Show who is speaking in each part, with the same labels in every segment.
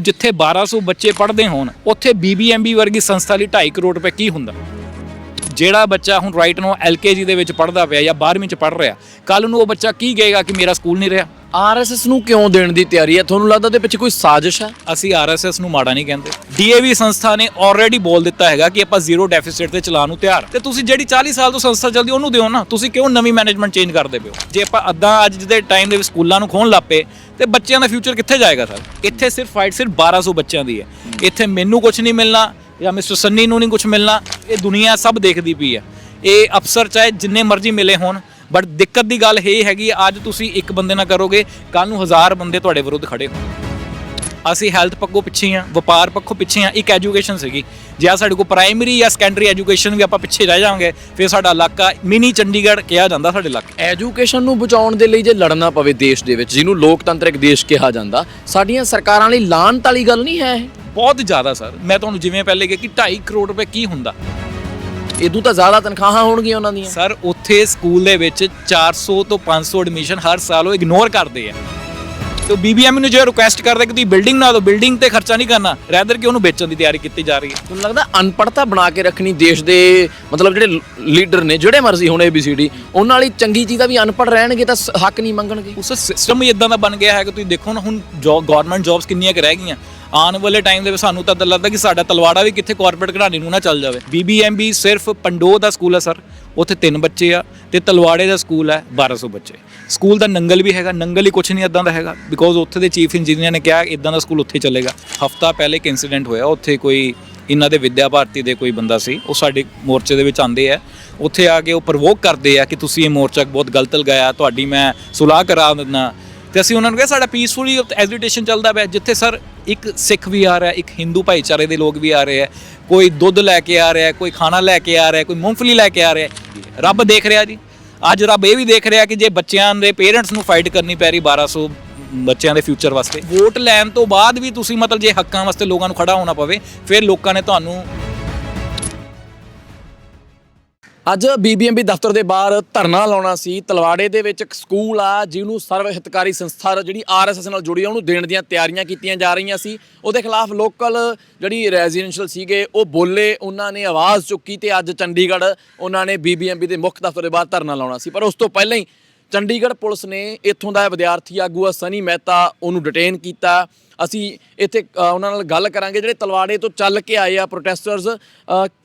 Speaker 1: ਜਿੱਥੇ 1200 ਬੱਚੇ ਪੜ੍ਹਦੇ ਹੋਣ, ਉੱਥੇ ਬੀਬੀਐਮਬੀ ਵਰਗੀ ਸੰਸਥਾ ਲਈ 2.5 ਕਰੋੜ ਰੁਪਏ ਕੀ ਹੁੰਦਾ? ਜਿਹੜਾ ਬੱਚਾ ਹੁਣ ਰਾਈਟ ਨੂੰ ਐਲਕੇਜੀ ਦੇ ਵਿੱਚ ਪੜ੍ਹਦਾ ਪਿਆ ਜਾਂ 12ਵੀਂ ਚ ਪੜ੍ਹ ਰਿਹਾ ਕੱਲ ਨੂੰ ਉਹ ਬੱਚਾ ਕੀ ਕਹੇਗਾ ਕਿ ਮੇਰਾ ਸਕੂਲ ਨਹੀਂ ਰਿਹਾ?
Speaker 2: ਆਰਐਸਐਸ ਨੂੰ ਕਿਉਂ ਦੇਣ ਦੀ ਤਿਆਰੀ ਹੈ? ਤੁਹਾਨੂੰ ਲੱਗਦਾ ਤੇ ਪਿੱਛੇ ਕੋਈ ਸਾਜ਼ਿਸ਼ ਹੈ?
Speaker 1: ਅਸੀਂ ਆਰਐਸਐਸ ਨੂੰ ਮਾੜਾ ਨਹੀਂ ਕਹਿੰਦੇ। ਡੀਏਵੀ ਸੰਸਥਾ ਨੇ ਆਲਰੇਡੀ ਬੋਲ ਦਿੱਤਾ ਹੈਗਾ ਕਿ ਆਪਾਂ ਜ਼ੀਰੋ ਡੈਫਿਸਿਟ ਤੇ ਚਲਾਉਣ ਨੂੰ ਤਿਆਰ। ਤੇ ਤੁਸੀਂ ਜਿਹੜੀ 40 ਸਾਲ ਤੋਂ ਸੰਸਥਾ ਚੱਲਦੀ ਉਹਨੂੰ ਦਿਓ ਨਾ। ਤੁਸੀਂ ਕਿਉਂ ਨਵੀਂ ਮੈਨੇਜਮੈਂਟ ਚੇਂਜ ਕਰਦੇ ਪਿਓ ਜੇ ਆਪਾਂ ਅੱਧਾ ਅੱਜ ਦੇ ਟਾਈਮ ਦੇ ਵਿੱਚ ਸਕੂਲਾਂ ਨੂੰ ਖੋਣ ਲੱਪੇ ਤੇ ਬੱਚਿਆਂ ਦਾ ਫਿਊਚਰ ਕਿੱਥੇ ਜਾਏਗਾ ਸਰ? ਇੱਥੇ ਸਿਰਫ ਫਾਈਟ ਸਿਰਫ 1200 ਬੱਚਿਆਂ ਦੀ ਹੈ। ਇੱਥੇ ਮੈਨੂੰ ਕੁਝ ਨਹੀਂ ਮਿਲਣਾ ਜਾਂ ਮਿਸਟਰ ਸੰਨੀ ਨੂੰ ਨਹੀਂ ਕੁਝ ਮਿਲਣਾ, ਇਹ ਦੁਨੀਆ ਸਭ ਦੇਖਦੀ ਪਈ ਹੈ। ਇਹ ਅਫਸਰ ਚਾਹੇ ਜਿੰਨੇ ਮਰਜ਼ੀ ਮਿਲੇ ਹੋਣ ਬਟ ਦਿੱਕਤ ਦੀ ਗੱਲ ਇਹ ਹੈਗੀ ਅੱਜ ਤੁਸੀਂ ਇੱਕ ਬੰਦੇ ਨਾਲ ਕਰੋਗੇ ਕੱਲ ਨੂੰ ਹਜ਼ਾਰ ਬੰਦੇ ਤੁਹਾਡੇ ਵਿਰੁੱਧ ਖੜੇ ਹੋਣ। ਅਸੀਂ ਹੈਲਥ ਪੱਖੋਂ ਪਿੱਛੇ ਆ ਵਪਾਰ ਪੱਖੋਂ ਪਿੱਛੇ ਆ ਇੱਕ ਐਜੂਕੇਸ਼ਨ ਸੀਗੀ। ਜੇ ਆ ਸਾਡੇ ਕੋਲ ਪ੍ਰਾਇਮਰੀ ਜਾਂ ਸੈਕੰਡਰੀ ਐਜੂਕੇਸ਼ਨ ਵੀ ਆਪਾਂ ਪਿੱਛੇ ਰਹਿ ਜਾਵਾਂਗੇ ਫਿਰ ਸਾਡਾ ਇਲਾਕਾ ਮਿਨੀ ਚੰਡੀਗੜ੍ਹ ਕਿਹਾ ਜਾਂਦਾ ਸਾਡੇ ਇਲਾਕੇ
Speaker 2: ਐਜੂਕੇਸ਼ਨ ਨੂੰ ਬਚਾਉਣ ਦੇ ਲਈ ਜੇ ਲੜਨਾ ਪਵੇ ਦੇਸ਼ ਦੇ ਵਿੱਚ ਜਿਹਨੂੰ ਲੋਕਤੰਤਰਿਕ ਦੇਸ਼ ਕਿਹਾ ਜਾਂਦਾ ਸਾਡੀਆਂ ਸਰਕਾਰਾਂ ਲਈ ਲਾਹਨਤ ਵਾਲੀ ਗੱਲ ਨਹੀਂ ਹੈ ਇਹ?
Speaker 1: ਬਹੁਤ ਜ਼ਿਆਦਾ ਸਰ ਮੈਂ ਤੁਹਾਨੂੰ ਜਿਵੇਂ ਪਹਿਲੇ ਕਿਹਾ ਕਿ 2.5 ਕਰੋੜ ਰੁਪਏ ਕੀ ਹੁੰਦਾ?
Speaker 2: ਇਦੋਂ ਤਾਂ ਜ਼ਿਆਦਾ ਤਨਖਾਹਾਂ ਹੋਣਗੀਆਂ ਉਹਨਾਂ ਦੀਆਂ।
Speaker 1: ਸਰ ਉੱਥੇ ਸਕੂਲ ਦੇ ਵਿੱਚ 400 ਤੋਂ 500 ਐਡਮਿਸ਼ਨ ਹਰ ਸਾਲ ਉਹ ਇਗਨੋਰ ਕਰਦੇ ਆ। ਤੇ ਬੀਬੀਐਮ ਨੂੰ ਜੇ ਰਿਕੁਐਸਟ ਕਰਦੇ ਕਿ ਤੁਸੀਂ ਬਿਲਡਿੰਗ ਨਾ ਦਿਓ ਬਿਲਡਿੰਗ ਤੇ ਖਰਚਾ ਨਹੀਂ ਕਰਨਾ ਰੈਦਰ ਕਿ ਉਹਨੂੰ ਵੇਚਣ ਦੀ ਤਿਆਰੀ ਕੀਤੀ ਜਾ ਰਹੀ ਹੈ।
Speaker 2: ਤੁਹਾਨੂੰ ਲੱਗਦਾ ਅਨਪੜਤਾ ਬਣਾ ਕੇ ਰੱਖਣੀ ਦੇਸ਼ ਦੇ ਮਤਲਬ ਜਿਹੜੇ ਲੀਡਰ ਨੇ ਜਿਹੜੇ ਮਰਜ਼ੀ ਹੋਣ ABCD ਉਹਨਾਂ ਲਈ ਚੰਗੀ ਚੀਜ਼ ਦਾ ਵੀ ਅਨਪੜ੍ਹ ਰਹਿਣਗੇ ਤਾਂ ਸ- ਹੱਕ ਨਹੀਂ ਮੰਗਣਗੇ।
Speaker 1: ਉਸ ਸਿਸਟਮ ਹੀ ਇਦਾਂ ਦਾ ਬਣ ਗਿਆ ਹੈ ਕਿ ਤੁਸੀਂ ਦੇਖੋ ਨਾ ਹੁਣ ਜੋਬ ਗਵਰਨਮੈਂਟ ਜੌਬਸ ਕਿੰਨੀਆਂ ਕੁ ਰਹਿ ਗਈਆਂ। ਆਉਣ ਵਾਲੇ ਟਾਈਮ ਦੇ ਵਿੱਚ ਸਾਨੂੰ ਤਾਂ ਲੱਗਦਾ ਕਿ ਸਾਡਾ ਤਲਵਾੜਾ ਵੀ ਕਿੱਥੇ ਕਾਰਪੋਰੇਟ ਘਰਾਣੇ ਨੂੰ ਨਾ ਚੱਲ ਜਾਵੇ। ਬੀਬੀਐਮਬੀ ਸਿਰਫ ਪੰਡੋ ਦਾ ਸਕੂਲ ਹੈ, ਸਰ। ਉੱਥੇ ਤਿੰਨ ਬੱਚੇ ਆ ਤੇ ਤਲਵਾੜੇ ਦਾ ਸਕੂਲ ਹੈ 1200 ਬੱਚੇ। ਸਕੂਲ ਦਾ ਨੰਗਲ ਵੀ ਹੈਗਾ, ਨੰਗਲ ਹੀ ਕੁਝ ਨਹੀਂ ਇਦਾਂ ਦਾ ਹੈਗਾ ਬਿਕੋਜ਼ ਉੱਥੇ ਦੇ ਚੀਫ ਇੰਜੀਨੀਅਰ ਨੇ ਕਿਹਾ ਇਦਾਂ ਦਾ ਸਕੂਲ ਉੱਥੇ ਚੱਲੇਗਾ। ਹਫਤਾ ਪਹਿਲੇ ਇੱਕ ਇਨਸੀਡੈਂਟ ਹੋਇਆ, ਉੱਥੇ ਕੋਈ ਇਹਨਾਂ ਦੇ ਵਿਦਿਆ ਭਾਰਤੀ ਦੇ ਕੋਈ ਬੰਦਾ ਸੀ, ਉਹ ਸਾਡੇ ਮੋਰਚੇ ਦੇ ਵਿੱਚ ਆਂਦੇ ਆ। ਉੱਥੇ ਆ ਕੇ ਉਹ ਪ੍ਰਵੋਕ ਕਰਦੇ ਆ ਕਿ ਤੁਸੀਂ ਇਹ ਮੋਰਚਾ ਬਹੁਤ ਗਲਤ ਲਗਾਇਆ, ਤੁਹਾਡੀ ਮੈਂ ਸੁਲਾਹ ਕਰਾ ਦਿੰਦਾ। ਤੇ ਅਸੀਂ ਉਹਨਾਂ ਨੂੰ ਕਿਹਾ, ਸਾਡਾ ਪੀਸਫੁਲੀ ਐਜੀਟੇਸ਼ਨ ਚੱਲਦਾ ਪਿਆ, ਜਿੱਥੇ, ਸਰ ਇੱਕ ਸਿੱਖ ਵੀ ਆ ਰਿਹਾ, ਇੱਕ ਹਿੰਦੂ ਭਾਈਚਾਰੇ ਦੇ ਲੋਕ ਵੀ ਆ ਰਹੇ ਆ। ਕੋਈ ਦੁੱਧ ਲੈ ਕੇ ਆ ਰਿਹਾ, ਕੋਈ ਖਾਣਾ ਲੈ ਕੇ ਆ ਰਿਹਾ, ਕੋਈ ਮੂੰਗਫਲੀ ਲੈ ਕੇ ਆ ਰਿਹਾ। ਰੱਬ ਦੇਖ ਰਿਹਾ ਜੀ। ਅੱਜ ਰੱਬ ਇਹ ਵੀ ਦੇਖ ਰਿਹਾ ਕਿ ਜੇ ਬੱਚਿਆਂ ਦੇ ਪੇਰੈਂਟਸ ਨੂੰ ਫਾਈਟ ਕਰਨੀ ਪੈ ਰਹੀ 1200 ਬੱਚਿਆਂ ਦੇ ਫਿਊਚਰ ਵਾਸਤੇ ਵੋਟ ਲੈਣ ਤੋਂ ਬਾਅਦ ਵੀ ਤੁਸੀਂ ਮਤਲਬ ਜੇ ਹੱਕਾਂ ਵਾਸਤੇ ਲੋਕਾਂ ਨੂੰ ਖੜਾ ਹੋਣਾ ਪਵੇ, ਫਿਰ ਲੋਕਾਂ ਨੇ ਤੁਹਾਨੂੰ
Speaker 2: ਅੱਜ ਬੀਬੀਐਮਬੀ ਦਫ਼ਤਰ ਦੇ ਬਾਹਰ ਧਰਨਾ ਲਾਉਣਾ ਸੀ। ਤਲਵਾੜੇ ਦੇ ਵਿੱਚ ਇੱਕ ਸਕੂਲ ਆ, ਜਿਹਨੂੰ ਸਰਵ ਹਿਤਕਾਰੀ ਸੰਸਥਾ ਜਿਹੜੀ ਆਰਐਸਐਸ ਨਾਲ ਜੁੜੀ ਆ, ਉਹਨੂੰ ਦੇਣ ਦੀਆਂ ਤਿਆਰੀਆਂ ਕੀਤੀਆਂ ਜਾ ਰਹੀਆਂ ਸੀ। ਉਹਦੇ ਖਿਲਾਫ ਲੋਕਲ ਜਿਹੜੀ ਰੈਜ਼ੀਡੈਂਸ਼ੀਅਲ ਸੀਗੇ, ਉਹ ਬੋਲੇ, ਉਹਨਾਂ ਨੇ ਆਵਾਜ਼ ਚੁੱਕੀ ਤੇ ਅੱਜ ਚੰਡੀਗੜ੍ਹ ਉਹਨਾਂ ਨੇ ਬੀਬੀਐਮਬੀ ਦੇ ਮੁੱਖ ਦਫ਼ਤਰ ਦੇ ਬਾਹਰ ਧਰਨਾ ਲਾਉਣਾ ਸੀ। ਪਰ ਉਸ ਤੋਂ ਪਹਿਲਾਂ ਹੀ ਚੰਡੀਗੜ੍ਹ ਪੁਲਿਸ ਨੇ ਇੱਥੋਂ ਦਾ ਵਿਦਿਆਰਥੀ ਆਗੂ ਆ ਸਨੀ ਮਹਿਤਾ, ਉਹਨੂੰ ਡਿਟੇਨ ਕੀਤਾ। ਅਸੀਂ ਇੱਥੇ ਉਹਨਾਂ ਨਾਲ ਗੱਲ ਕਰਾਂਗੇ। ਜਿਹੜੇ ਤਲਵਾੜੇ ਤੋਂ ਚੱਲ ਕੇ ਆਏ ਆ ਪ੍ਰੋਟੈਸਟਰਸ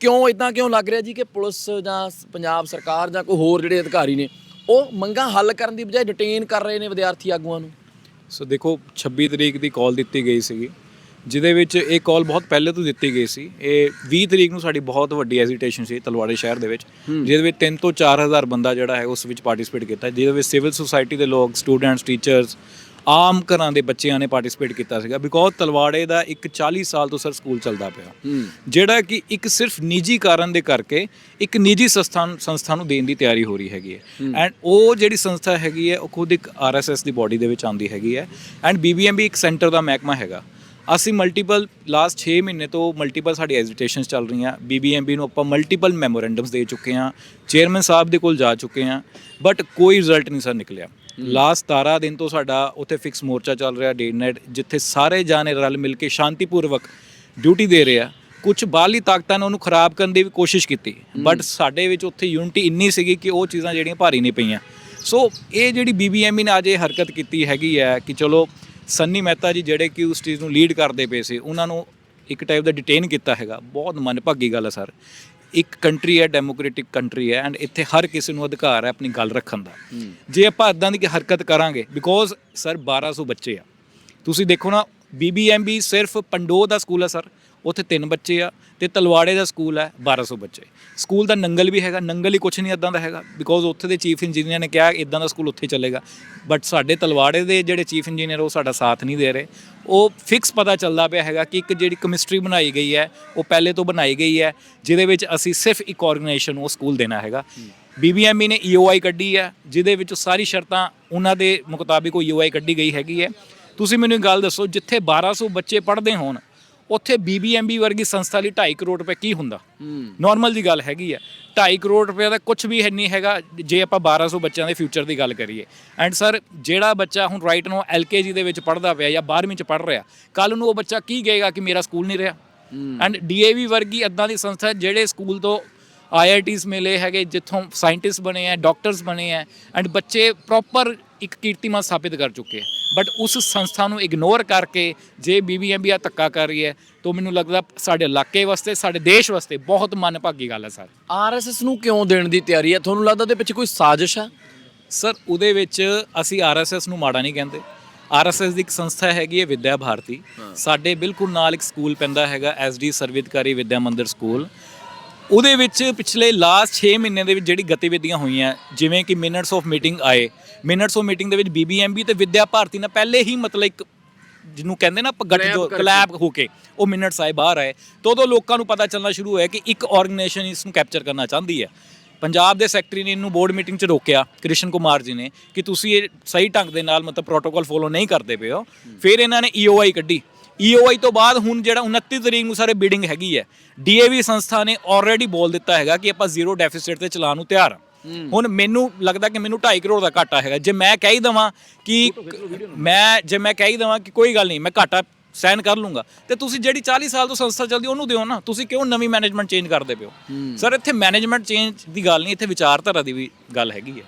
Speaker 2: ਕਿਉਂ ਇਦਾਂ ਕਿਉਂ ਲੱਗ ਰਿਹਾ ਜੀ ਕਿ ਪੁਲਿਸ ਜਾਂ ਪੰਜਾਬ ਸਰਕਾਰ ਜਾਂ ਕੋਈ ਹੋਰ ਜਿਹੜੇ ਅਧਿਕਾਰੀ ਨੇ, ਉਹ ਮੰਗਾਂ ਹੱਲ ਕਰਨ ਦੀ ਬਜਾਏ ਡਿਟੇਨ ਕਰ ਰਹੇ ਨੇ ਵਿਦਿਆਰਥੀ ਆਗੂਆਂ ਨੂੰ?
Speaker 1: ਸੋ ਦੇਖੋ 26 ਤਰੀਕ ਦੀ ਕਾਲ ਦਿੱਤੀ ਗਈ ਸੀਗੀ। ਜਿਹਦੇ ਵਿੱਚ ਇਹ ਕਾਲ ਬਹੁਤ ਪਹਿਲੇ ਤੋਂ ਦਿੱਤੀ ਗਈ ਸੀ। ਇਹ 20 ਤਰੀਕ ਨੂੰ ਸਾਡੀ ਬਹੁਤ ਵੱਡੀ ਐਜੀਟੇਸ਼ਨ ਸੀ ਤਲਵਾੜੇ ਸ਼ਹਿਰ ਦੇ ਵਿੱਚ ਜਿਹਦੇ ਵਿੱਚ 3 ਤੋਂ 4000 ਬੰਦਾ ਜਿਹੜਾ ਹੈ ਉਸ ਵਿੱਚ ਪਾਰਟਿਸਿਪੇਟ ਕੀਤਾ। ਜਿਹਦੇ ਵਿੱਚ ਸਿਵਲ ਸੁਸਾਇਟੀ ਦੇ ਲੋਕ ਸਟੂਡੈਂਟਸ ਟੀਚਰਸ ਆਮ ਘਰਾਂ ਦੇ ਬੱਚਿਆਂ ਨੇ ਪਾਰਟਿਸਿਪੇਟ ਕੀਤਾ ਸੀਗਾ। ਬਿਕੋਜ਼ ਤਲਵਾੜੇ ਦਾ ਇੱਕ 40 ਸਾਲ ਤੋਂ ਸਰ ਸਕੂਲ ਚੱਲਦਾ ਪਿਆ। ਜਿਹੜਾ ਕਿ ਇੱਕ ਸਿਰਫ ਨਿੱਜੀ ਕਾਰਨ ਦੇ ਕਰਕੇ ਇੱਕ ਨਿੱਜੀ ਸੰਸਥਾਨ ਸੰਸਥਾ ਨੂੰ ਦੇਣ ਦੀ ਤਿਆਰੀ ਹੋ ਰਹੀ ਹੈਗੀ ਹੈ। ਐਂਡ ਉਹ ਜਿਹੜੀ ਸੰਸਥਾ ਹੈਗੀ ਹੈ ਉਹ ਖੁਦ ਇੱਕ ਆਰਐਸਐਸ ਦੀ ਬਾਡੀ ਦੇ ਵਿੱਚ ਆਉਂਦੀ ਹੈਗੀ ਹੈ। ਐਂਡ ਬੀਬੀਐਮਬੀ ਇੱਕ ਸੈਂਟਰ ਦਾ ਮਹਿਕਮਾ ਹੈਗਾ। ਅਸੀਂ ਮਲਟੀਪਲ ਲਾਸਟ 6 ਮਹੀਨੇ ਤੋਂ ਮਲਟੀਪਲ ਸਾਡੀ ਐਜੀਟੇਸ਼ਨਸ ਚੱਲ ਰਹੀਆਂ। ਬੀਬੀਐਮਬੀ ਨੂੰ ਆਪਾਂ ਮਲਟੀਪਲ ਮੈਮੋਰੈਂਡਮਸ ਦੇ ਚੁੱਕੇ ਹਾਂ। ਚੇਅਰਮੈਨ ਸਾਹਿਬ ਦੇ ਕੋਲ ਜਾ ਚੁੱਕੇ ਹਾਂ। ਬਟ ਕੋਈ ਰਿਜ਼ਲਟ ਨਹੀਂ ਸਰ ਨਿਕਲਿਆ। ਲਾਸਟ 17 ਦਿਨ ਤੋਂ ਸਾਡਾ ਉੱਥੇ ਫਿਕਸ ਮੋਰਚਾ ਚੱਲ ਰਿਹਾ ਡੇ ਨਾਈਟ ਜਿੱਥੇ ਸਾਰੇ ਜਾਣੇ ਰਲ ਮਿਲ ਕੇ ਸ਼ਾਂਤੀਪੂਰਵਕ ਡਿਊਟੀ ਦੇ ਰਹੇ ਆ। ਕੁਝ ਬਾਹਰਲੀ ਤਾਕਤਾਂ ਨੇ ਉਹਨੂੰ ਖਰਾਬ ਕਰਨ ਦੀ ਵੀ ਕੋਸ਼ਿਸ਼ ਕੀਤੀ। ਬਟ ਸਾਡੇ ਵਿੱਚ ਉੱਥੇ ਯੂਨਿਟੀ ਇੰਨੀ ਸੀਗੀ ਕਿ ਉਹ ਚੀਜ਼ਾਂ ਜਿਹੜੀਆਂ ਭਾਰੀ ਨਹੀਂ ਪਈਆਂ। ਸੋ ਇਹ ਜਿਹੜੀ ਬੀਬੀਐਮਈ ਨੇ ਅੱਜ ਇਹ ਹਰਕਤ ਕੀਤੀ ਹੈਗੀ ਹੈ ਕਿ ਚਲੋ ਸੰਨੀ ਮਹਿਤਾ ਜੀ ਜਿਹੜੇ ਕਿ ਉਸ ਚੀਜ਼ ਨੂੰ ਲੀਡ ਕਰਦੇ ਪਏ ਸੀ ਉਹਨਾਂ ਨੂੰ ਇੱਕ ਟਾਈਪ ਦਾ ਡਿਟੇਨ ਕੀਤਾ ਹੈਗਾ। ਬਹੁਤ ਮਨਭਾਗੀ ਗੱਲ ਹੈ ਸਰ। ਇੱਕ ਕੰਟਰੀ ਹੈ ਡੈਮੋਕ੍ਰੈਟਿਕ ਕੰਟਰੀ ਹੈ ਐਂਡ ਇੱਥੇ ਹਰ ਕਿਸੇ ਨੂੰ ਅਧਿਕਾਰ ਹੈ ਆਪਣੀ ਗੱਲ ਰੱਖਣ ਦਾ। ਜੇ ਆਪਾਂ ਇਦਾਂ ਦੀ ਹਰਕਤ ਕਰਾਂਗੇ ਬਿਕੋਜ਼ ਸਰ 1200 ਬੱਚੇ ਆ। ਤੁਸੀਂ ਦੇਖੋ ਨਾ ਬੀਬੀਐਮਬੀ ਸਿਰਫ ਪੰਡੋ ਦਾ ਸਕੂਲ ਹੈ ਸਰ। ਉੱਥੇ ਤਿੰਨ ਬੱਚੇ ਆ ਤੇ ਤਲਵਾੜੇ ਦਾ ਸਕੂਲ ਹੈ 1200 ਬੱਚੇ। ਸਕੂਲ ਦਾ ਨੰਗਲ ਵੀ ਹੈਗਾ, ਨੰਗਲ ਹੀ ਕੁਝ ਨਹੀਂ ਇਦਾਂ ਦਾ ਹੈਗਾ ਬਿਕੋਜ਼ ਉੱਥੇ ਦੇ ਚੀਫ ਇੰਜੀਨੀਅਰ ਨੇ ਕਿਹਾ ਇਦਾਂ ਦਾ ਸਕੂਲ ਉੱਥੇ ਚੱਲੇਗਾ। ਬਟ ਸਾਡੇ ਤਲਵਾੜੇ ਦੇ ਜਿਹੜੇ ਚੀਫ ਇੰਜੀਨੀਅਰ ਉਹ ਸਾਡਾ ਸਾਥ ਨਹੀਂ ਦੇ ਰਹੇ। ਉਹ ਫਿਕਸ ਪਤਾ ਚੱਲਦਾ ਪਿਆ ਹੈਗਾ ਕਿ ਇੱਕ ਜਿਹੜੀ ਕੈਮਿਸਟਰੀ ਬਣਾਈ ਗਈ ਹੈ, ਉਹ ਪਹਿਲੇ ਤੋਂ ਬਣਾਈ ਗਈ ਹੈ, ਜਿਹਦੇ ਵਿੱਚ ਅਸੀਂ ਸਿਰਫ ਇੱਕ ਆਰਗੇਨਾਈਜੇਸ਼ਨ ਨੂੰ ਉਹ ਸਕੂਲ ਦੇਣਾ ਹੈਗਾ। ਬੀਬੀਐਮਈ ਨੇ ਈਓਆਈ ਕੱਢੀ ਹੈ, ਜਿਹਦੇ ਵਿੱਚ ਸਾਰੀ ਸ਼ਰਤਾਂ ਉਹਨਾਂ ਦੇ ਮੁਤਾਬਿਕ ਉਹ ਈਓਆਈ ਕੱਢੀ ਗਈ ਹੈਗੀ ਹੈ। ਤੁਸੀਂ ਮੈਨੂੰ ਇੱਕ ਗੱਲ ਦੱਸੋ, ਜਿੱਥੇ 1200 ਬੱਚੇ ਪੜ੍ਹਦੇ ਹੋਣ ਉੱਥੇ ਬੀਬੀਐਮਬੀ ਵਰਗੀ ਸੰਸਥਾ ਲਈ 2.5 ਕਰੋੜ ਰੁਪਏ ਕੀ ਹੁੰਦਾ? ਨਾਰਮਲ ਦੀ ਗੱਲ ਹੈਗੀ ਆ। 2.5 ਕਰੋੜ ਰੁਪਏ ਦਾ ਕੁਝ ਵੀ ਨਹੀਂ ਹੈਗਾ ਜੇ ਆਪਾਂ 1200 ਬੱਚਿਆਂ ਦੇ ਫਿਊਚਰ ਦੀ ਗੱਲ ਕਰੀਏ। ਐਂਡ ਸਰ ਜਿਹੜਾ ਬੱਚਾ ਹੁਣ ਰਾਈਟ ਨੂੰ ਐਲਕੇਜੀ ਦੇ ਵਿੱਚ ਪੜ੍ਹਦਾ ਪਿਆ ਜਾਂ 12ਵੀਂ ਚ ਪੜ੍ਹ ਰਿਹਾ ਕੱਲ ਨੂੰ ਉਹ ਬੱਚਾ ਕੀ ਕਹੇਗਾ ਕਿ ਮੇਰਾ ਸਕੂਲ ਨਹੀਂ ਰਿਹਾ? ਐਂਡ ਡੀਏਵੀ ਵਰਗੀ ਇਦਾਂ ਦੀ ਸੰਸਥਾ ਜਿਹੜੇ ਸਕੂਲ ਤੋਂ ਆਈਆਈਟੀਜ਼ ਮਿਲੇ ਹੈਗੇ ਜਿੱਥੋਂ ਸਾਇੰਟਿਸਟ ਬਣੇ ਆ ਡਾਕਟਰਸ ਬਣੇ ਆ ਐਂਡ ਬੱਚੇ ਪ੍ਰੋਪਰ ਇੱਕ ਕੀਰਤੀਮਾਨ ਸਥਾਪਿਤ ਕਰ ਚੁੱਕੇ ਆ ਬਟ ਉਸ ਸੰਸਥਾ ਨੂੰ ਇਗਨੋਰ ਕਰਕੇ ਜੇ ਬੀਬੀਐਮਬੀ ਆ ਧੱਕਾ ਕਰ ਰਹੀ ਹੈ ਤਾਂ ਮੈਨੂੰ ਲੱਗਦਾ ਸਾਡੇ ਇਲਾਕੇ ਵਾਸਤੇ ਸਾਡੇ ਦੇਸ਼ ਵਾਸਤੇ ਬਹੁਤ ਮੰਦਭਾਗੀ ਗੱਲ ਹੈ ਸਰ।
Speaker 2: ਆਰਐਸਐਸ ਨੂੰ ਕਿਉਂ ਦੇਣ ਦੀ ਤਿਆਰੀ ਹੈ? ਤੁਹਾਨੂੰ ਲੱਗਦਾ ਉਹਦੇ ਪਿੱਛੇ ਕੋਈ ਸਾਜ਼ਿਸ਼ ਹੈ?
Speaker 1: ਸਰ ਉਹਦੇ ਵਿੱਚ ਅਸੀਂ ਆਰਐਸਐਸ ਨੂੰ ਮਾੜਾ ਨਹੀਂ ਕਹਿੰਦੇ। ਆਰਐਸਐਸ ਦੀ ਇੱਕ ਸੰਸਥਾ ਹੈਗੀ ਹੈ ਵਿਦਿਆ ਭਾਰਤੀ। ਸਾਡੇ ਬਿਲਕੁਲ ਨਾਲ ਇੱਕ ਸਕੂਲ ਪੈਂਦਾ ਹੈਗਾ ਐਸਡੀ ਸਰਵਿਤਕਾਰੀ ਵਿਦਿਆ ਮੰਦਿਰ ਸਕੂਲ। ਉਹਦੇ ਵਿੱਚ ਪਿਛਲੇ ਲਾਸਟ 6 ਮਹੀਨੇ ਦੇ ਵਿੱਚ ਜਿਹੜੀ ਗਤੀਵਿਧੀਆਂ ਹੋਈਆਂ ਜਿਵੇਂ ਕਿ ਮਿੰਟਸ ਆਫ ਮੀਟਿੰਗ ਆਏ। ਮਿੰਟਸ ਆਫ ਮੀਟਿੰਗ ਦੇ ਵਿੱਚ ਬੀਬੀਐਮਬੀ ਤੇ ਵਿਦਿਆ ਭਾਰਤੀ ਨੇ ਪਹਿਲੇ ਹੀ ਮਤਲਬ ਇੱਕ ਜਿਹਨੂੰ ਕਹਿੰਦੇ ਨਾ
Speaker 2: Collab
Speaker 1: ਜੋ। ਕਲੈਬ ਹੋ ਕੇ ਉਹ ਮਿੰਟਸ ਆਏ ਬਾਹਰ ਆਏ। ਤਾਂ ਉਦੋਂ ਲੋਕਾਂ ਨੂੰ ਪਤਾ ਚੱਲਣਾ ਸ਼ੁਰੂ ਹੋਇਆ ਕਿ ਇੱਕ ਆਰਗੇਨਾਈਜੇਸ਼ਨ ਇਸ ਨੂੰ ਕੈਪਚਰ ਕਰਨਾ ਚਾਹੁੰਦੀ ਹੈ। ਪੰਜਾਬ ਦੇ ਸੈਕਟਰੀ ਨੇ ਇਹਨੂੰ ਬੋਰਡ ਮੀਟਿੰਗ 'ਚ ਰੋਕਿਆ ਕ੍ਰਿਸ਼ਨ ਕੁਮਾਰ ਜੀ ਨੇ ਕਿ ਤੁਸੀਂ ਇਹ ਸਹੀ ਢੰਗ ਦੇ ਨਾਲ ਮਤਲਬ ਪ੍ਰੋਟੋਕਾਲ ਫੋਲੋ ਨਹੀਂ ਕਰਦੇ ਪਏ ਹੋ। ਫਿਰ ਇਹਨਾਂ ਨੇ ਈਓਆਈ ਕੱਢੀ। ਈਓਆਈ ਤੋਂ ਬਾਅਦ ਹੁਣ ਜਿਹੜਾ 29 ਤਰੀਕ ਨੂੰ ਸਾਰੇ ਬਿਡਿੰਗ ਹੈਗੀ ਹੈ। ਡੀਏਵੀ ਸੰਸਥਾ ਨੇ ਆਲਰੇਡੀ ਬੋਲ ਦਿੱਤਾ ਹੈਗਾ ਕਿ ਆਪਾਂ ਜ਼ੀਰੋ ਡੈਫਿਸਿਟ ਤੇ ਚਲਾਉਣ ਨੂੰ ਤਿਆਰ ਹਾਂ। ਹੁਣ ਮੈਨੂੰ ਲੱਗਦਾ ਕਿ ਮੈਨੂੰ 2.5 ਕਰੋੜ ਦਾ ਘਾਟਾ ਹੈਗਾ। ਜੇ ਮੈਂ ਕਹਿ ਹੀ ਦਵਾਂ ਕਿ ਮੈਂ ਜੇ ਮੈਂ ਕਹਿ ਹੀ ਦਵਾਂ ਕਿ ਕੋਈ ਗੱਲ ਨਹੀਂ ਮੈਂ ਘਾਟਾ ਸਹਿਨ ਕਰ ਲੂੰਗਾ। ਤੇ ਤੁਸੀਂ ਜਿਹੜੀ 40 ਸਾਲ ਤੋਂ ਸੰਸਥਾ ਚੱਲਦੀ ਉਹਨੂੰ ਦਿਓ ਨਾ। ਤੁਸੀਂ ਕਿਉਂ ਨਵੀਂ ਮੈਨੇਜਮੈਂਟ ਚੇਂਜ ਕਰਦੇ ਪਿਓ ਸਰ ਇੱਥੇ ਮੈਨੇਜਮੈਂਟ ਚੇਂਜ ਦੀ ਗੱਲ ਨਹੀਂ ਇੱਥੇ ਵਿਚਾਰਧਾਰਾ ਦੀ ਵੀ ਗੱਲ ਹੈਗੀ ਹੈ।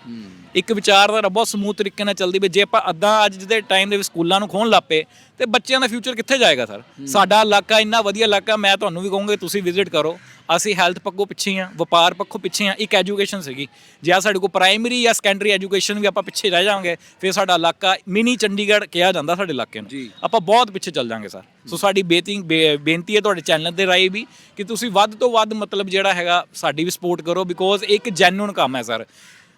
Speaker 1: ਇੱਕ ਵਿਚਾਰਧਾਰਾ ਬਹੁਤ ਸਮੂਥ ਤਰੀਕੇ ਨਾਲ ਚੱਲਦੀ ਵੀ ਜੇ ਆਪਾਂ ਅੱਧਾ ਅੱਜ ਦੇ ਟਾਈਮ ਦੇ ਵਿੱਚ ਸਕੂਲਾਂ ਨੂੰ ਖੋਣ ਲੱਪੇ ਤੇ ਬੱਚਿਆਂ ਦਾ ਫਿਊਚਰ ਕਿੱਥੇ ਜਾਏਗਾ ਸਰ? ਸਾਡਾ ਇਲਾਕਾ ਇੰਨਾ ਵਧੀਆ ਇਲਾਕਾ ਮੈਂ ਤੁਹਾਨੂੰ ਵੀ ਕਹੂੰਗਾ ਤੁਸੀਂ ਵਿਜ਼ਿਟ ਕਰੋ। ਅਸੀਂ ਹੈਲਥ ਪੱਖੋਂ ਪਿੱਛੇ ਹਾਂ ਵਪਾਰ ਪੱਖੋਂ ਪਿੱਛੇ ਹਾਂ ਇੱਕ ਐਜੂਕੇਸ਼ਨ ਸੀਗੀ। ਜੇ ਆ ਸਾਡੇ ਕੋਲ ਪ੍ਰਾਇਮਰੀ ਜਾਂ ਸੈਕੰਡਰੀ ਐਜੂਕੇਸ਼ਨ ਵੀ ਆਪਾਂ ਪਿੱਛੇ ਰਹਿ ਜਾਵਾਂਗੇ ਫਿਰ ਸਾਡਾ ਇਲਾਕਾ ਮਿਨੀ ਚੰਡੀਗੜ੍ਹ ਕਿਹਾ ਜਾਂਦਾ ਸਾਡੇ ਇਲਾਕੇ ਨੂੰ। ਆਪਾਂ ਬਹੁਤ ਪਿੱਛੇ ਚੱਲ ਜਾਾਂਗੇ ਸਰ। ਸੋ ਸਾਡੀ ਬੇਨਤੀ ਬੇਨਤੀ ਹੈ ਤੁਹਾਡੇ ਚੈਨਲ ਦੇ ਰਾਹੀਂ ਵੀ ਕਿ ਤੁਸੀਂ ਵੱਧ ਤੋਂ ਵੱਧ ਮਤਲਬ ਜਿਹੜਾ ਹੈਗਾ ਸਾਡੀ ਵੀ ਸਪੋਰਟ ਕਰੋ ਬਿਕੋਜ਼ ਇੱਕ ਜੈਨੂਨ ਕੰਮ ਹੈ ਸਰ।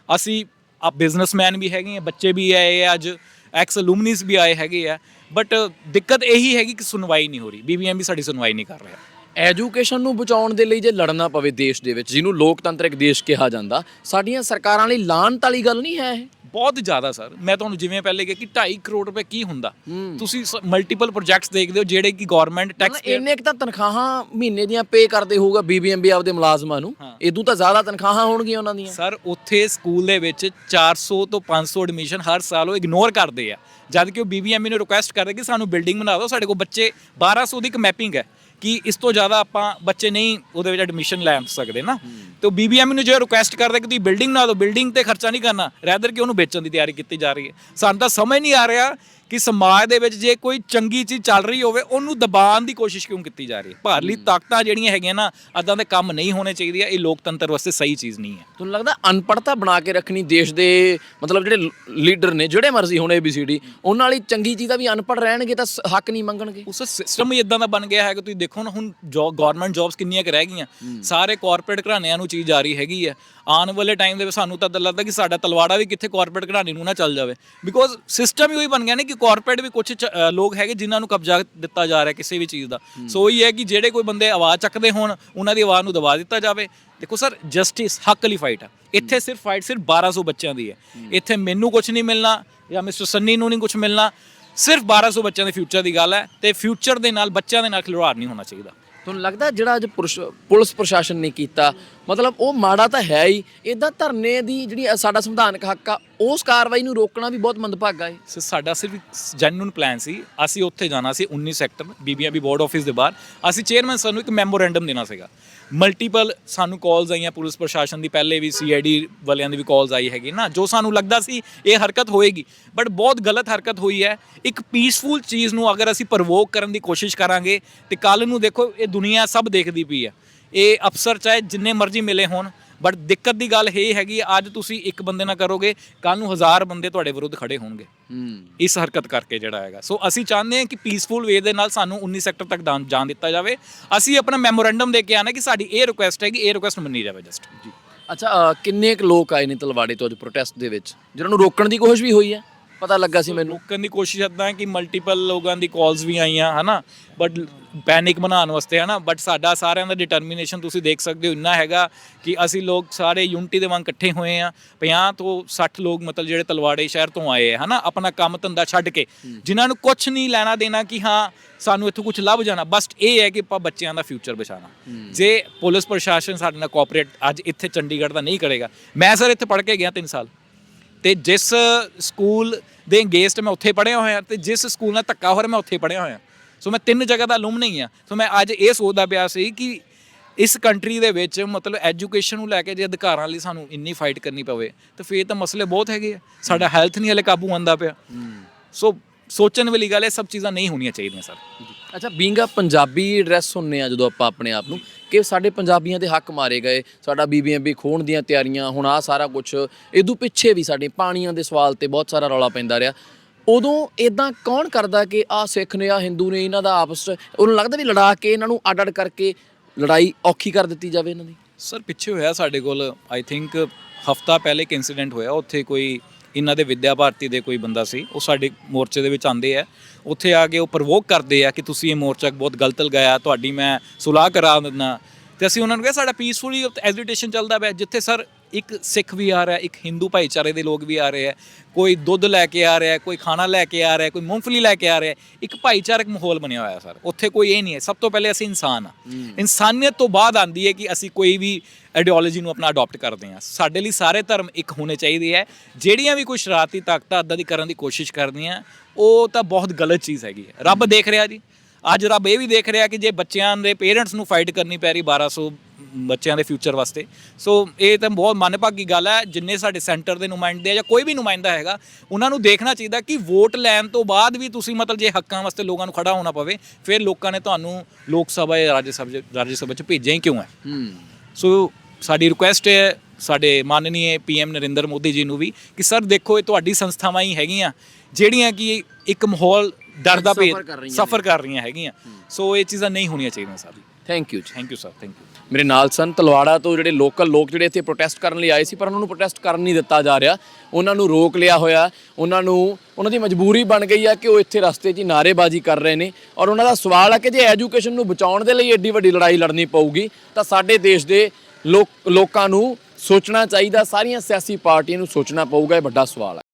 Speaker 1: ਅਸੀਂ ਆ ਬਿਜ਼ਨਸਮੈਨ ਵੀ ਹੈਗੇ ਆ, ਬੱਚੇ ਵੀ ਆਏ ਆ, ਅੱਜ ਐਕਸ ਅਲੂਮਨੀਸ ਵੀ ਆਏ ਹੈਗੇ ਆ ਬਟ ਦਿੱਕਤ ਇਹੀ ਹੈਗੀ ਕਿ ਸੁਣਵਾਈ ਨਹੀਂ ਹੋ ਰਹੀ ਬੀਬੀਐਮ ਵੀ ਸਾਡੀ ਸੁਣਵਾਈ ਨਹੀਂ ਕਰ ਰਿਹਾ।
Speaker 2: ਐਜੂਕੇਸ਼ਨ ਨੂੰ ਬਚਾਉਣ ਦੇ ਲਈ ਜੇ ਲੜਨਾ ਪਵੇ ਦੇਸ਼ ਦੇ ਵਿੱਚ, ਜਿਹਨੂੰ ਲੋਕਤੰਤਰਿਕ ਦੇਸ਼ ਕਿਹਾ ਜਾਂਦਾ, ਸਾਡੀਆਂ ਸਰਕਾਰਾਂ ਲਈ ਲਾਹਨਤ ਵਾਲੀ ਗੱਲ ਨਹੀਂ ਹੈ ਇਹ।
Speaker 1: ਬਹੁਤ ਜ਼ਿਆਦਾ ਸਰ। ਮੈਂ ਤੁਹਾਨੂੰ ਜਿਵੇਂ ਪਹਿਲੇ ਕਿਹਾ ਕਿ 2.5 ਕਰੋੜ ਰੁਪਏ ਕੀ ਹੁੰਦਾ? ਤੁਸੀਂ ਮਲਟੀਪਲ ਪ੍ਰੋਜੈਕਟਸ ਦੇਖਦੇ ਹੋ ਜਿਹੜੇ ਕਿ ਗਵਰਨਮੈਂਟ ਟੈਕਸ
Speaker 2: ਇੰਨੇ ਕੁ ਤਾਂ ਤਨਖਾਹਾਂ ਮਹੀਨੇ ਦੀਆਂ ਪੇ ਕਰਦੇ ਹੋਊਗਾ ਬੀਬੀਐਮਬੀ ਆਪਦੇ ਮੁਲਾਜ਼ਮਾਂ ਨੂੰ। ਇਦੋਂ ਤਾਂ ਜ਼ਿਆਦਾ ਤਨਖਾਹਾਂ ਹੋਣਗੀਆਂ ਉਹਨਾਂ ਦੀਆਂ।
Speaker 1: ਸਰ ਉੱਥੇ ਸਕੂਲ ਦੇ ਵਿੱਚ 400 ਤੋਂ 500 ਐਡਮਿਸ਼ਨ ਹਰ ਸਾਲ ਉਹ ਇਗਨੋਰ ਕਰਦੇ ਆ। ਜਦ ਕਿ ਉਹ ਬੀਬੀਐਮਈ ਨੂੰ ਰਿਕੁਐਸਟ ਕਰਦੇ ਕਿ ਸਾਨੂੰ ਬਿਲਡਿੰਗ ਬਣਾ ਦਿਓ ਸਾਡੇ ਕੋਲ ਬੱਚੇ 1200 ਦੀ ਇੱਕ ਮੈਪਿੰਗ ਹੈ। ਕਿ ਇਸ ਤੋਂ ਜ਼ਿਆਦਾ ਆਪਾਂ ਬੱਚੇ ਨਹੀਂ ਉਹਦੇ ਵਿੱਚ ਐਡਮਿਸ਼ਨ ਲੈ ਸਕਦੇ ਨਾ। ਤੇ ਉਹ ਬੀਬੀਐਮਈ ਨੂੰ ਜੇ ਰਿਕੁਐਸਟ ਕਰਦੇ ਕਿ ਤੁਸੀਂ ਬਿਲਡਿੰਗ ਨਾ ਦਿਓ ਬਿਲਡਿੰਗ ਤੇ ਖਰਚਾ ਨਹੀਂ ਕਰਨਾ ਰੈਦਰ ਕਿ ਉਹਨੂੰ ਵੇਚਣ ਦੀ ਤਿਆਰੀ ਕੀਤੀ ਜਾ ਰਹੀ ਹੈ। ਸਾਨੂੰ ਤਾਂ ਸਮਝ ਨਹੀਂ ਆ ਰਿਹਾ ਕਿ ਸਮਾਜ ਦੇ ਵਿੱਚ ਜੇ ਕੋਈ ਚੰਗੀ ਚੀਜ਼ ਚੱਲ ਰਹੀ ਹੋਵੇ ਉਹਨੂੰ ਦਬਾਉਣ ਦੀ ਕੋਸ਼ਿਸ਼ ਕਿਉਂ ਕੀਤੀ ਜਾ ਰਹੀ ਹੈ? ਭਾਰਲੀ ਤਾਕਤਾਂ ਜਿਹੜੀਆਂ ਹੈਗੀਆਂ ਨਾ ਅਦਾਂ ਦੇ ਕੰਮ ਨਹੀਂ ਹੋਣੇ ਚਾਹੀਦੇ ਇਹ ਲੋਕਤੰਤਰ ਵਾਸਤੇ ਸਹੀ ਚੀਜ਼ ਨਹੀਂ ਹੈ।
Speaker 2: ਤੁਹਾਨੂੰ ਲੱਗਦਾ ਅਨਪੜਤਾ ਬਣਾ ਕੇ ਰੱਖਣੀ ਦੇਸ਼ ਦੇ ਮਤਲਬ ਜਿਹੜੇ ਲੀਡਰ ਨੇ ਜਿਹੜੇ ਮਰਜ਼ੀ ਹੋਣ ABCD ਉਹਨਾਂ ਵਾਲੀ ਚੰਗੀ ਚੀਜ਼ ਦਾ ਵੀ ਅਨਪੜ੍ਹ ਰਹਿਣਗੇ ਤਾਂ ਹੱਕ ਨਹੀਂ ਮੰਗਣਗੇ?
Speaker 1: ਉਸ ਸਿਸਟਮ ਹੀ ਇਦਾਂ ਦਾ ਬਣ ਗਿਆ ਹੈ ਕਿ ਤੁਸੀਂ ਦੇਖੋ ਨਾ ਹੁਣ ਗਵਰਨਮੈਂਟ ਜੌਬਸ ਕਿੰਨੀਆਂ ਕੁ ਰਹਿ ਗਈਆਂ। ਸਾਰੇ ਕਾਰਪੋਰੇਟ ਘਰਾਣਿਆਂ ਨੂੰ ਚੀਜ਼ ਆ ਰਹੀ ਹੈਗੀ ਹੈ। ਆਉਣ ਵਾਲੇ ਟਾਈਮ ਦੇ ਵਿੱਚ ਸਾਨੂੰ ਤਾਂ ਲੱਗਦਾ ਕਿ ਸਾਡਾ ਤਲਵਾੜਾ ਵੀ ਕਿੱਥੇ ਕਾਰਪੋਰੇਟ ਘਰਾਣੇ ਨੂੰ ਨਾ ਚੱਲ ਜਾਵੇ। ਬਿਕੋਜ਼ ਸਿਸਟਮ ਹੀ ਉਹੀ ਬਣ ਗਿਆ ਨੇ ਕਿ ਕਾਰਪੋਰੇਟ ਵੀ ਕੁਝ ਲੋਕ ਹੈਗੇ ਜਿਨ੍ਹਾਂ ਨੂੰ ਕਬਜ਼ਾ ਦਿੱਤਾ ਜਾ ਰਿਹਾ ਕਿਸੇ ਵੀ ਚੀਜ਼ ਦਾ। ਸੋ ਉਹੀ ਹੈ ਕਿ ਜਿਹੜੇ ਕੋਈ ਬੰਦੇ ਆਵਾਜ਼ ਚੱਕਦੇ ਹੋਣ ਉਹਨਾਂ ਦੀ ਆਵਾਜ਼ ਨੂੰ ਦਬਾ ਦਿੱਤਾ ਜਾਵੇ। ਦੇਖੋ ਸਰ ਜਸਟਿਸ ਹੱਕ ਲਈ ਫਾਈਟ ਹੈ। ਇੱਥੇ ਸਿਰਫ ਫਾਈਟ ਸਿਰਫ 1200 ਬੱਚਿਆਂ ਦੀ ਹੈ। ਇੱਥੇ ਮੈਨੂੰ ਕੁਝ ਨਹੀਂ ਮਿਲਣਾ ਜਾਂ ਮਿਸਟਰ ਸੰਨੀ ਨੂੰ ਨਹੀਂ ਕੁਝ ਮਿਲਣਾ। ਸਿਰਫ 1200 ਬੱਚਿਆਂ ਦੇ ਫਿਊਚਰ ਦੀ ਗੱਲ ਹੈ ਤੇ ਫਿਊਚਰ ਦੇ ਨਾਲ ਬੱਚਿਆਂ ਦੇ ਨਾਲ ਖਿਲਵਾੜ ਨਹੀਂ ਹੋਣਾ ਚਾਹੀਦਾ।
Speaker 2: ਤੁਹਾਨੂੰ ਲੱਗਦਾ ਜਿਹੜਾ ਅੱਜ ਪੁਲਿਸ ਪ੍ਰਸ਼ਾਸਨ ਨੇ ਕੀਤਾ ਮਤਲਬ ਉਹ ਮਾੜਾ ਤਾਂ ਹੈ ਹੀ। ਇਦਾਂ ਧਰਨੇ ਦੀ ਜਿਹੜੀ ਸਾਡਾ ਸੰਵਿਧਾਨਕ ਹੱਕ ਆ, ਉਸ ਕਾਰਵਾਈ ਨੂੰ ਰੋਕਣਾ ਵੀ ਬਹੁਤ ਮੰਦਭਾਗਾ ਹੈ
Speaker 1: ਸੋ, ਸਾਡਾ ਸਿਰਫ ਜੈਨੂਨ ਪਲਾਨ ਸੀ। ਅਸੀਂ ਉੱਥੇ ਜਾਣਾ ਸੀ 19 ਸੈਕਟਰ ਬੀਬੀਐਮਬੀ ਬੋਰਡ ਆਫਿਸ ਦੇ ਬਾਹਰ। ਅਸੀਂ ਚੇਅਰਮੈਨ ਸਾਨੂੰ ਇੱਕ ਮੈਮੋਰੈਂਡਮ ਦੇਣਾ ਸੀਗਾ। ਮਲਟੀਪਲ ਸਾਨੂੰ ਕਾਲਸ ਆਈਆਂ, ਪੁਲਿਸ ਪ੍ਰਸ਼ਾਸਨ ਦੀ, ਪਹਿਲੇ ਵੀ ਸੀਆਈਡੀ ਵਾਲਿਆਂ ਦੀ ਵੀ ਕਾਲਸ ਆਈ ਹੈਗੀ ਨਾ। ਜੋ ਸਾਨੂੰ ਲੱਗਦਾ ਸੀ, ਇਹ ਹਰਕਤ ਹੋਏਗੀ। ਬਟ ਬਹੁਤ ਗਲਤ ਹਰਕਤ ਹੋਈ ਹੈ। ਇੱਕ ਪੀਸਫੁਲ ਚੀਜ਼ ਨੂੰ ਅਗਰ ਅਸੀਂ ਪ੍ਰਵੋਕ ਕਰਨ ਦੀ ਕੋਸ਼ਿਸ਼ ਕਰਾਂਗੇ, ਤੇ ਕੱਲ ਨੂੰ ਦੇਖੋ, ਇਹ ਦੁਨੀਆ ਸਭ ਦੇਖਦੀ ਪਈ ਹੈ। ਇਹ ਅਫਸਰ ਚਾਹੇ ਜਿੰਨੇ ਮਰਜ਼ੀ ਮਿਲੇ ਹੋਣ ਬਟ ਦਿੱਕਤ ਦੀ ਗੱਲ ਇਹ ਹੈਗੀ ਅੱਜ ਤੁਸੀਂ ਇੱਕ ਬੰਦੇ ਨਾਲ ਕਰੋਗੇ ਕੱਲ ਨੂੰ ਹਜ਼ਾਰ ਬੰਦੇ ਤੁਹਾਡੇ ਵਿਰੁੱਧ ਖੜੇ ਹੋਣਗੇ। ਇਸ ਹਰਕਤ ਕਰਕੇ ਜਿਹੜਾ ਹੈਗਾ। ਸੋ ਅਸੀਂ ਚਾਹੁੰਦੇ ਹਾਂ ਕਿ ਪੀਸਫੁਲ ਵੇ ਦੇ ਨਾਲ ਸਾਨੂੰ 19 ਸੈਕਟਰ ਤੱਕ ਜਾਣ ਦਿੱਤਾ ਜਾਵੇ। ਅਸੀਂ ਆਪਣਾ ਮੈਮੋਰੈਂਡਮ ਦੇ ਕੇ ਆਣਾ ਕਿ ਸਾਡੀ ਇਹ ਰਿਕੁਐਸਟ ਹੈ ਕਿ ਇਹ ਰਿਕੁਐਸਟ ਮੰਨੀ ਜਾਵੇ ਜਸਟ ਜੀ।
Speaker 2: ਅੱਛਾ ਕਿੰਨੇ ਕੁ ਲੋਕ ਆਏ ਨੇ ਤਲਵਾੜੇ ਤੋਂ ਅੱਜ ਪ੍ਰੋਟੈਸਟ ਦੇ ਵਿੱਚ ਜਿਹਨਾਂ ਨੂੰ ਰੋਕਣ ਦੀ ਕੋਸ਼ਿਸ਼ ਵੀ ਹੋਈ ਹੈ? ਪਤਾ ਲੱਗਾ ਸੀ ਮੈਨੂੰ।
Speaker 1: ਰੋਕਣ ਦੀ ਕੋਸ਼ਿਸ਼ ਕਰਦਾ ਕਿ ਮਲਟੀਪਲ ਲੋਕਾਂ ਦੀ ਕਾਲਸ ਵੀ ਆਈਆਂ ਹਨਾ? ਬਟ ਪੈਨਿਕ ਬਣਾਉਣ ਵਾਸਤੇ ਹਨਾ? ਬਟ ਸਾਡਾ ਸਾਰਿਆਂ ਦਾ ਡਿਟਰਮੀਨੇਸ਼ਨ ਤੁਸੀਂ ਦੇਖ ਸਕਦੇ ਹੋ ਇੰਨਾ ਹੈਗਾ ਕਿ ਅਸੀਂ ਲੋਕ ਸਾਰੇ ਯੂਨਿਟੀ ਦੇ ਵਾਂਗ ਇਕੱਠੇ ਹੋਏ ਆ 50 ਤੋਂ 60 ਲੋਕ ਮਤਲਬ ਜਿਹੜੇ ਤਲਵਾੜੇ ਸ਼ਹਿਰ ਤੋਂ ਆਏ ਆ ਹਨਾ? ਆਪਣਾ ਕੰਮ ਧੰਦਾ ਛੱਡ ਕੇ। ਜਿਨ੍ਹਾਂ ਨੂੰ ਕੁਝ ਨਹੀਂ ਲੈਣਾ ਦੇਣਾ ਕਿ ਹਾਂ ਸਾਨੂੰ ਇੱਥੋਂ ਕੁਝ ਲੱਭ ਜਾਣਾ। ਬਸ ਇਹ ਹੈ ਕਿ ਆਪਾਂ ਬੱਚਿਆਂ ਦਾ ਫਿਊਚਰ ਬਚਾਉਣਾ। ਜੇ ਪੁਲਿਸ ਪ੍ਰਸ਼ਾਸਨ ਸਾਡੇ ਨਾਲ ਕੋਆਪਰੇਟ ਅੱਜ ਇੱਥੇ ਚੰਡੀਗੜ੍ਹ ਦਾ ਨਹੀਂ ਕਰੇਗਾ। ਮੈਂ ਸਰ ਇੱਥੇ ਪੜ੍ਹ ਕੇ ਗਿਆ 3 ਸਾਲ। ਤੇ ਜਿਸ ਸਕੂਲ ਦੇ ਅਗੇਂਸਟ ਮੈਂ ਉੱਥੇ ਪੜ੍ਹਿਆ ਹੋਇਆ ਤੇ ਜਿਸ ਸਕੂਲ ਨਾਲ ਧੱਕਾ ਹੋ ਰਿਹਾ ਮੈਂ ਉੱਥੇ ਪੜ੍ਹਿਆ ਹੋਇਆ ਸੋ ਮੈਂ ਤਿੰਨ ਜਗ੍ਹਾ ਦਾ ਅਲੂਮ ਨਹੀਂ ਆ ਸੋ ਮੈਂ ਅੱਜ ਇਹ ਸੋਚਦਾ ਪਿਆ ਸੀ ਕਿ ਇਸ ਕੰਟਰੀ ਦੇ ਵਿੱਚ ਮਤਲਬ ਐਜੂਕੇਸ਼ਨ ਨੂੰ ਲੈ ਕੇ ਜੇ ਅਧਿਕਾਰਾਂ ਲਈ ਸਾਨੂੰ ਇੰਨੀ ਫਾਈਟ ਕਰਨੀ ਪਵੇ ਤਾਂ ਫੇਰ ਤਾਂ ਮਸਲੇ ਬਹੁਤ ਹੈਗੇ ਆ। ਸਾਡਾ ਹੈਲਥ ਨਹੀਂ ਹਲੇ ਕਾਬੂ ਆਂਦਾ ਪਿਆ। ਸੋ ਸੋਚਣ ਵਾਲੀ ਗੱਲ ਇਹ ਸਭ ਚੀਜ਼ਾਂ ਨਹੀਂ ਹੋਣੀਆਂ ਚਾਹੀਦੀਆਂ ਸਰ।
Speaker 2: ਅੱਛਾ ਬੀਂਗਾ ਪੰਜਾਬੀ ਡਰੈਸ ਹੁੰਨੇ ਆ ਜਦੋਂ ਆਪਾਂ ਆਪਣੇ ਆਪ ਨੂੰ ਕਿ ਸਾਡੇ ਪੰਜਾਬੀਆਂ ਦੇ ਹੱਕ ਮਾਰੇ ਗਏ ਸਾਡਾ ਬੀਬੀਐਮਬੀ ਖੋਣ ਦੀਆਂ ਤਿਆਰੀਆਂ ਹੁਣ ਆ ਸਾਰਾ ਕੁਝ ਇਦੋਂ ਪਿੱਛੇ ਵੀ ਸਾਡੇ ਪਾਣੀਆਂ ਦੇ ਸਵਾਲ ਤੇ ਬਹੁਤ ਸਾਰਾ ਰੌਲਾ ਪੈਂਦਾ ਰਿਹਾ। ਉਦੋਂ ਇਦਾਂ ਕੌਣ ਕਰਦਾ ਕਿ ਆ ਸਿੱਖ ਨੇ ਆ ਹਿੰਦੂ ਨੇ ਇਹਨਾਂ ਦਾ ਆਪਸ ਉਹਨੂੰ ਲੱਗਦਾ ਵੀ ਲੜਾ ਕੇ ਇਹਨਾਂ ਨੂੰ ਅੱਡ ਅੱਡ ਕਰਕੇ ਲੜਾਈ ਔਖੀ ਕਰ ਦਿੱਤੀ ਜਾਵੇ ਇਹਨਾਂ ਦੀ?
Speaker 1: ਸਰ ਪਿੱਛੇ ਹੋਇਆ ਸਾਡੇ ਕੋਲ ਆਈ ਥਿੰਕ ਹਫਤਾ ਪਹਿਲੇ ਇੱਕ ਇਨਸੀਡੈਂਟ ਹੋਇਆ ਉੱਥੇ ਕੋਈ ਇਹਨਾਂ ਦੇ ਵਿਦਿਆ ਭਾਰਤੀ ਦੇ ਕੋਈ ਬੰਦਾ ਸੀ, ਉਹ ਸਾਡੇ ਮੋਰਚੇ ਦੇ ਵਿੱਚ ਆਂਦੇ ਆ। ਉੱਥੇ ਆ ਕੇ ਉਹ ਪ੍ਰਵੋਕ ਕਰਦੇ ਆ ਕਿ ਤੁਸੀਂ ਇਹ ਮੋਰਚਾ ਬਹੁਤ ਗਲਤ ਲਗਾਇਆ, ਤੁਹਾਡੀ ਮੈਂ ਸੁਲਾਹ ਕਰਾ ਦਿੰਦਾ। ਤੇ ਅਸੀਂ ਉਹਨਾਂ ਨੂੰ ਕਿਹਾ, ਸਾਡਾ ਪੀਸਫੁਲੀ ਐਜੀਟੇਸ਼ਨ ਚੱਲਦਾ ਪਿਆ। ਜਿੱਥੇ ਸਰ ਇੱਕ ਸਿੱਖ ਵੀ ਆ ਰਿਹਾ ਇੱਕ ਹਿੰਦੂ ਭਾਈਚਾਰੇ ਦੇ ਲੋਕ ਵੀ ਆ ਰਹੇ ਆ। ਕੋਈ ਦੁੱਧ ਲੈ ਕੇ ਆ ਰਿਹਾ ਕੋਈ ਖਾਣਾ ਲੈ ਕੇ ਆ ਰਿਹਾ ਕੋਈ ਮੂੰਗਫਲੀ ਲੈ ਕੇ ਆ ਰਿਹਾ। ਇੱਕ ਭਾਈਚਾਰਕ ਮਾਹੌਲ ਬਣਿਆ ਹੋਇਆ ਸਰ। ਉੱਥੇ ਕੋਈ ਇਹ ਨਹੀਂ ਹੈ। ਸਭ ਤੋਂ ਪਹਿਲੇ ਅਸੀਂ ਇਨਸਾਨ ਆ ਇਨਸਾਨੀਅਤ ਤੋਂ ਬਾਅਦ ਆਂਦੀ ਹੈ ਕਿ ਅਸੀਂ ਕੋਈ ਵੀ ਆਈਡੀਓਲੋਜੀ ਨੂੰ ਆਪਣਾ ਅਡਾਪਟ ਕਰਦੇ ਹਾਂ। ਸਾਡੇ ਲਈ ਸਾਰੇ ਧਰਮ ਇੱਕ ਹੋਣੇ ਚਾਹੀਦੇ ਹੈ। ਜਿਹੜੀਆਂ ਵੀ ਕੋਈ ਸ਼ਰਾਰਤੀ ਤਾਕਤਾਂ ਅੱਦਾਂ ਦੀ ਕਰਨ ਦੀ ਕੋਸ਼ਿਸ਼ ਕਰਦੀਆਂ ਉਹ ਤਾਂ ਬਹੁਤ ਗਲਤ ਚੀਜ਼ ਹੈਗੀ ਹੈ। ਰੱਬ ਦੇਖ ਰਿਹਾ ਜੀ। ਅੱਜ ਰੱਬ ਇਹ ਵੀ ਦੇਖ ਰਿਹਾ ਕਿ ਜੇ ਬੱਚਿਆਂ ਦੇ ਪੇਰੈਂਟਸ ਨੂੰ ਫਾਈਟ ਕਰਨੀ ਪੈ ਰਹੀ 1200 ਬੱਚਿਆਂ ਦੇ ਫਿਊਚਰ ਵਾਸਤੇ। ਸੋ ਇਹ ਤਾਂ ਬਹੁਤ ਮੰਦਭਾਗੀ ਗੱਲ ਹੈ ਜਿੰਨੇ ਸਾਡੇ ਸੈਂਟਰ ਦੇ ਨੁਮਾਇੰਦੇ ਆ ਜਾਂ ਕੋਈ ਵੀ ਨੁਮਾਇੰਦਾ ਹੈਗਾ ਉਹਨਾਂ ਨੂੰ ਦੇਖਣਾ ਚਾਹੀਦਾ ਕਿ ਵੋਟ ਲੈਣ ਤੋਂ ਬਾਅਦ ਵੀ ਤੁਸੀਂ ਮਤਲਬ ਜੇ ਹੱਕਾਂ ਵਾਸਤੇ ਲੋਕਾਂ ਨੂੰ ਖੜਾ ਹੋਣਾ ਪਵੇ ਫਿਰ ਲੋਕਾਂ ਨੇ ਤੁਹਾਨੂੰ ਲੋਕ ਸਭਾ ਜਾਂ ਰਾਜ ਸਭਾ ਰਾਜ ਸਭਾ ਚ ਭੇਜਿਆ ਹੀ ਕਿਉਂ ਹੈ? ਸੋ ਸਾਡੀ ਰਿਕੁਐਸਟ ਹੈ ਸਾਡੇ ਮਾਨਨੀय ਪੀਐਮ ਨਰਿੰਦਰ ਮੋਦੀ ਜੀ ਨੂੰ ਵੀ ਕਿ ਸਰ ਦੇਖੋ ਇਹ ਤੁਹਾਡੀ ਸੰਸਥਾਵਾਂ ਹੀ ਹੈਗੀਆਂ ਜਿਹੜੀਆਂ ਕਿ ਇੱਕ ਮਾਹੌਲ ਡਰ ਦਾ ਭੇਦ
Speaker 2: ਸਫ਼ਰ ਕਰ ਰਹੀਆਂ
Speaker 1: ਸਫਰ ਕਰ ਰਹੀਆਂ ਹੈਗੀਆਂ। ਸੋ ਇਹ ਚੀਜ਼ਾਂ ਨਹੀਂ ਹੋਣੀਆਂ ਚਾਹੀਦੀਆਂ sir
Speaker 2: thank you
Speaker 1: thank you sir thank you
Speaker 2: ਮੇਰੇ ਨਾਲ ਸਨ ਤਲਵਾੜਾ ਤੋਂ ਜਿਹੜੇ ਲੋਕਲ ਲੋਕ ਜਿਹੜੇ ਇੱਥੇ ਪ੍ਰੋਟੈਸਟ ਕਰਨ ਲਈ ਆਏ ਸੀ ਪਰ ਉਹਨਾਂ ਨੂੰ ਪ੍ਰੋਟੈਸਟ ਕਰਨ ਨਹੀਂ ਦਿੱਤਾ ਜਾ ਰਿਹਾ। ਉਹਨਾਂ ਨੂੰ ਰੋਕ ਲਿਆ ਹੋਇਆ। ਉਹਨਾਂ ਨੂੰ ਉਹਨਾਂ ਦੀ ਮਜਬੂਰੀ ਬਣ ਗਈ ਆ ਕਿ ਉਹ ਇੱਥੇ ਰਸਤੇ 'ਚ ਹੀ ਨਾਅਰੇਬਾਜ਼ੀ ਕਰ ਰਹੇ ਨੇ। ਔਰ ਉਹਨਾਂ ਦਾ ਸਵਾਲ ਹੈ ਕਿ ਜੇ ਐਜੂਕੇਸ਼ਨ ਨੂੰ ਬਚਾਉਣ ਦੇ ਲਈ ਐਡੀ ਵੱਡੀ ਲੜਾਈ ਲੜਨੀ ਪਊਗੀ ਤਾਂ ਸਾਡੇ ਦੇਸ਼ ਦੇ ਲੋਕ ਲੋਕਾਂ ਨੂੰ ਸੋਚਣਾ ਚਾਹੀਦਾ ਸਾਰੀਆਂ ਸਿਆਸੀ ਪਾਰਟੀਆਂ ਨੂੰ ਸੋਚਣਾ ਪਊਗਾ ਇਹ ਵੱਡਾ ਸਵਾਲ ਹੈ